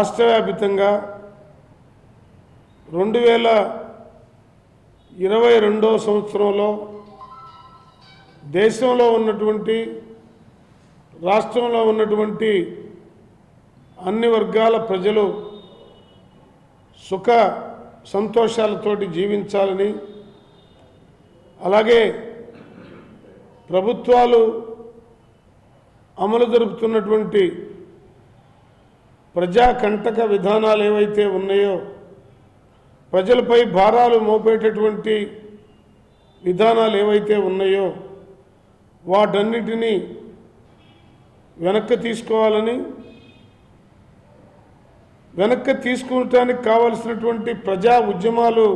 రాష్ట్రవ్యాపితంగా రెండు వేల ఇరవై రెండో సంవత్సరంలో దేశంలో ఉన్నటువంటి రాష్ట్రంలో ఉన్నటువంటి అన్ని వర్గాల ప్రజలు సుఖ సంతోషాలతోటి జీవించాలని అలాగే ప్రభుత్వాలు అమలు జరుపుతున్నటువంటి ప్రజాకంటక విధానాలు ఏవైతే ఉన్నాయో ప్రజలపై భారాలు మోపేటటువంటి విధానాలు ఏవైతే ఉన్నాయో వాటన్నిటినీ వెనక్కి తీసుకోవాలని వెనక్కి తీసుకోవటానికి కావలసినటువంటి ప్రజా ఉద్యమాలు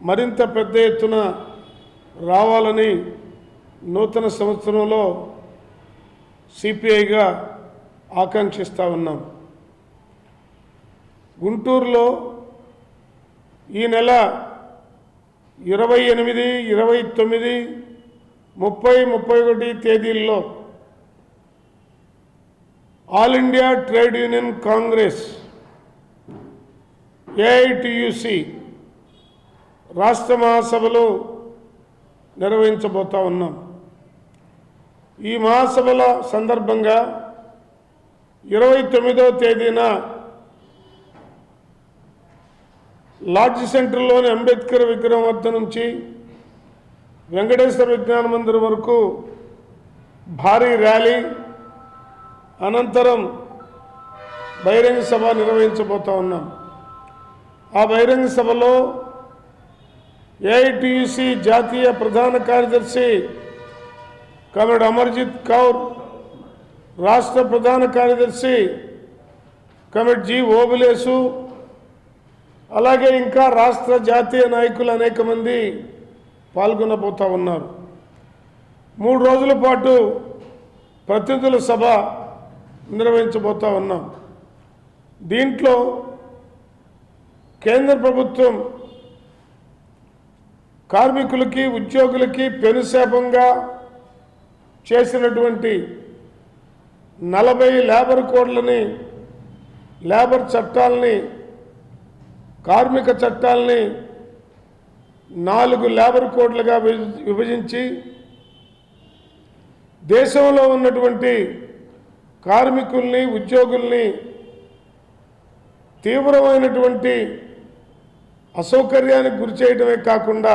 మరింత పెద్ద ఎత్తున రావాలని నూతన సంవత్సరంలో సిపిఐగా ఆకాంక్షిస్తూ ఉన్నాం. గుంటూరులో ఈ నెల ఇరవై ఎనిమిది ఇరవై తొమ్మిది ముప్పై ముప్పై ఒకటి తేదీల్లో all India trade union congress AITUC రాష్ట్ర మహాసభలు నిర్వహించబోతా ఉన్నాం. ఈ మహాసభల సందర్భంగా ఇరవై తొమ్మిదవ తేదీన లాడ్జ్ సెంటర్లోని అంబేద్కర్ విగ్రహం వద్ద నుంచి వెంకటేశ్వర విజ్ఞాన మందిరం వరకు భారీ ర్యాలీ అనంతరం బహిరంగ సభ నిర్వహించబోతా ఉన్నాం. ఆ బహిరంగ సభలో ఏఐటియుసి జాతీయ ప్రధాన కార్యదర్శి కమరెడ్ అమర్జిత్ కౌర్ రాష్ట్ర ప్రధాన కార్యదర్శి కమిట్ జి ఓబులేసు అలాగే ఇంకా రాష్ట్ర జాతీయ నాయకులు అనేక మంది పాల్గొనబోతా ఉన్నారు. మూడు రోజుల పాటు ప్రతినిధుల సభ నిర్వహించబోతా ఉన్నాం. దీంట్లో కేంద్ర ప్రభుత్వం కార్మికులకి ఉద్యోగులకి పెనుశాపంగా చేసినటువంటి నలభై లేబర్ కోడ్లని లేబర్ చట్టాలని కార్మిక చట్టాలని నాలుగు లేబర్ కోడ్లుగా విభ- విభజించి దేశంలో ఉన్నటువంటి కార్మికుల్ని ఉద్యోగుల్ని తీవ్రమైనటువంటి అసౌకర్యానికి గురి చేయడమే కాకుండా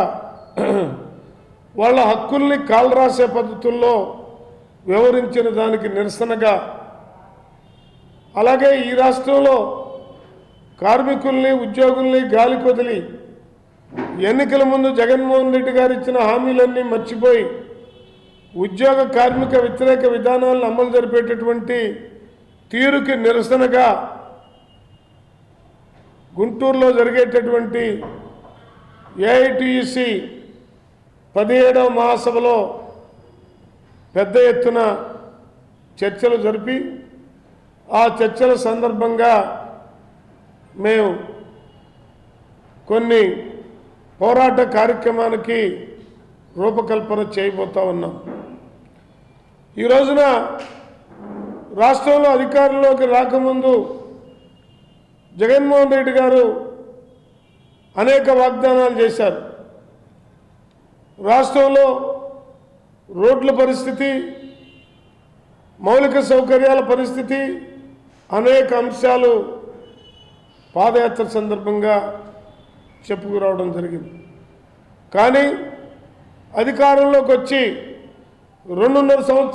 వాళ్ళ హక్కుల్ని కాలరాసే పద్ధతుల్లో వ్యవహరించిన దానికి నిరసనగా అలాగే ఈ రాష్ట్రంలో కార్మికుల్ని ఉద్యోగుల్ని గాలి కొదిలి ఎన్నికల ముందు జగన్మోహన్ రెడ్డి గారు ఇచ్చిన హామీలన్నీ మర్చిపోయి ఉద్యోగ కార్మిక వ్యతిరేక విధానాలను అమలు జరిపేటటువంటి తీరుకి నిరసనగా గుంటూరులో జరిగేటటువంటి ఏఐటిసి పదిహేడవ మహాసభలో పెద్ద ఎత్తున చర్చలు జరిపి ఆ చర్చల సందర్భంగా మేము కొన్ని పోరాట కార్యక్రమానికి రూపకల్పన చేయబోతా ఉన్నాం. ఈ రోజున రాష్ట్రంలో అధికారంలోకి రాకముందు జగన్మోహన్ రెడ్డి గారు అనేక వాగ్దానాలు చేశారు. రాష్ట్రంలో రోడ్ల పరిస్థితి మౌలిక సౌకర్యాల పరిస్థితి అనేక అంశాలు పాదయాత్ర సందర్భంగా చెప్పుకురావడం జరిగింది. కానీ అధికారంలోకి వచ్చి రెండున్నర సంవత్సరం